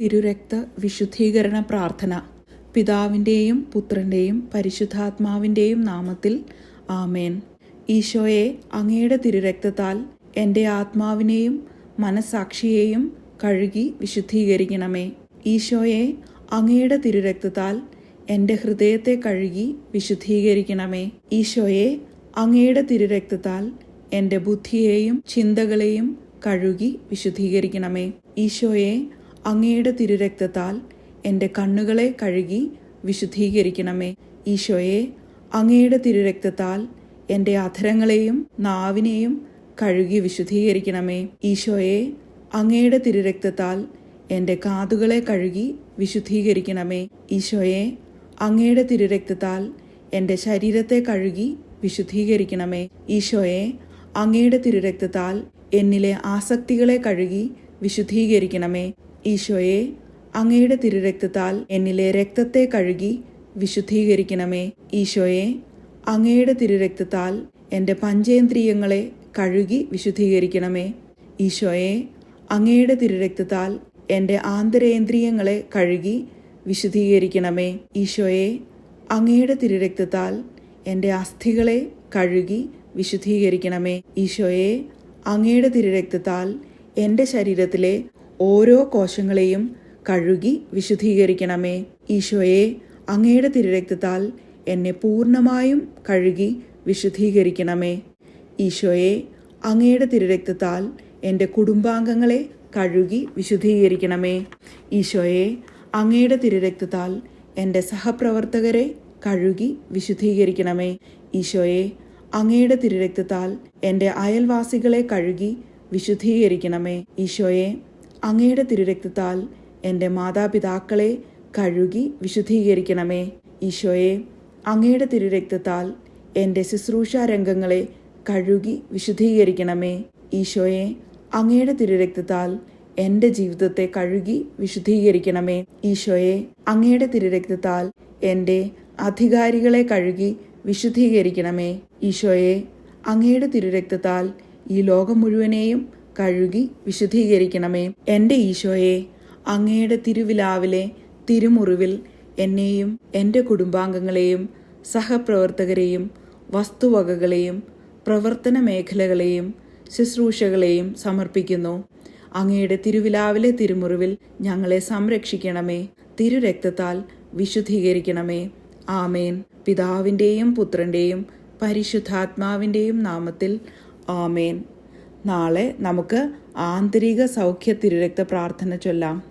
തിരുരക്ത വിശുദ്ധീകരണ പ്രാർത്ഥന. പിതാവിന്റെയും പുത്രന്റെയും പരിശുദ്ധാത്മാവിന്റെയും നാമത്തിൽ ആമേൻ. ഈശോയെ അങ്ങയുടെ തിരുരക്തത്താൽ എന്റെ ആത്മാവിനെയും മനസാക്ഷിയെയും കഴുകി വിശുദ്ധീകരിക്കണമേ. ഈശോയെ അങ്ങയുടെ തിരുരക്തത്താൽ എന്റെ ഹൃദയത്തെ കഴുകി വിശുദ്ധീകരിക്കണമേ. ഈശോയെ അങ്ങയുടെ തിരുരക്തത്താൽ എന്റെ ബുദ്ധിയെയും ചിന്തകളെയും കഴുകി വിശുദ്ധീകരിക്കണമേ. ഈശോയെ അങ്ങയുടെ തിരുരക്തത്താൽ എന്റെ കണ്ണുകളെ കഴുകി വിശുദ്ധീകരിക്കണമേ. ഈശോയെ അങ്ങയുടെ തിരുരക്തത്താൽ എന്റെ അധരങ്ങളെയും നാവിനെയും കഴുകി വിശുദ്ധീകരിക്കണമേ. ഈശോയെ അങ്ങയുടെ തിരുരക്തത്താൽ എന്റെ കാതുകളെ കഴുകി വിശുദ്ധീകരിക്കണമേ. ഈശോയെ അങ്ങയുടെ തിരുരക്തത്താൽ എന്റെ ശരീരത്തെ കഴുകി വിശുദ്ധീകരിക്കണമേ. ഈശോയെ അങ്ങയുടെ തിരുരക്തത്താൽ എന്നിലെ ആസക്തികളെ കഴുകി വിശുദ്ധീകരിക്കണമേ. ഈശോയെ അങ്ങയുടെ തിരുരക്തത്താൽ എന്നിലെ രക്തത്തെ കഴുകി വിശുദ്ധീകരിക്കണമേ. ഈശോയെ അങ്ങയുടെ തിരുരക്തത്താൽ എന്റെ പഞ്ചേന്ദ്രിയങ്ങളെ കഴുകി വിശുദ്ധീകരിക്കണമേ. ഈശോയെ അങ്ങയുടെ തിരുരക്തത്താൽ എന്റെ ആന്തരേന്ദ്രിയങ്ങളെ കഴുകി വിശുദ്ധീകരിക്കണമേ. ഈശോയെ അങ്ങയുടെ തിരുരക്തത്താൽ എന്റെ അസ്ഥികളെ കഴുകി വിശുദ്ധീകരിക്കണമേ. ഈശോയെ അങ്ങയുടെ തിരുരക്തത്താൽ എന്റെ ശരീരത്തിലെ ഓരോ കോശങ്ങളെയും കഴുകി വിശുദ്ധീകരിക്കണമേ. ഈശോയെ അങ്ങയുടെ തിരുരക്തത്താൽ എന്നെ പൂർണമായും കഴുകി വിശുദ്ധീകരിക്കണമേ. ഈശോയെ അങ്ങയുടെ തിരുരക്തത്താൽ എന്റെ കുടുംബാംഗങ്ങളെ കഴുകി വിശുദ്ധീകരിക്കണമേ. ഈശോയെ അങ്ങയുടെ തിരുരക്തത്താൽ എന്റെ സഹപ്രവർത്തകരെ കഴുകി വിശുദ്ധീകരിക്കണമേ. ഈശോയെ അങ്ങയുടെ തിരുരക്തത്താൽ എന്റെ അയൽവാസികളെ കഴുകി വിശുദ്ധീകരിക്കണമേ. ഈശോയെ അങ്ങയുടെ തിരുരക്തത്താൽ എന്റെ മാതാപിതാക്കളെ കഴുകി വിശുദ്ധീകരിക്കണമേ. ഈശോയെ അങ്ങയുടെ തിരുരക്തത്താൽ എന്റെ ശുശ്രൂഷ രംഗങ്ങളെ കഴുകി വിശുദ്ധീകരിക്കണമേ. ഈശോയെ അങ്ങയുടെ തിരുരക്തത്താൽ എന്റെ ജീവിതത്തെ കഴുകി വിശുദ്ധീകരിക്കണമേ. ഈശോയെ അങ്ങയുടെ തിരുരക്തത്താൽ എന്റെ അധികാരികളെ കഴുകി വിശുദ്ധീകരിക്കണമേ. ഈശോയെ അങ്ങയുടെ തിരുരക്തത്താൽ ഈ ലോകം മുഴുവനെയും കഴുകി വിശുദ്ധീകരിക്കണമേ. എന്റെ ഈശോയെ അങ്ങയുടെ തിരുവിലാവിലെ തിരുമുറിവിൽ എന്നെയും എന്റെ കുടുംബാംഗങ്ങളെയും സഹപ്രവർത്തകരെയും വസ്തുവകകളെയും പ്രവർത്തന മേഖലകളെയും ശുശ്രൂഷകളെയും സമർപ്പിക്കുന്നു. അങ്ങയുടെ തിരുവിലാവിലെ തിരുമുറിവിൽ ഞങ്ങളെ സംരക്ഷിക്കണമേ. തിരുരക്തത്താൽ വിശുദ്ധീകരിക്കണമേ. ആമേൻ. പിതാവിന്റെയും പുത്രന്റെയും പരിശുദ്ധാത്മാവിന്റെയും നാമത്തിൽ ആമേൻ. നാളെ നമുക്ക് ആന്തരിക സൗഖ്യ തിരുരക്ത പ്രാർത്ഥന ചൊല്ലാം.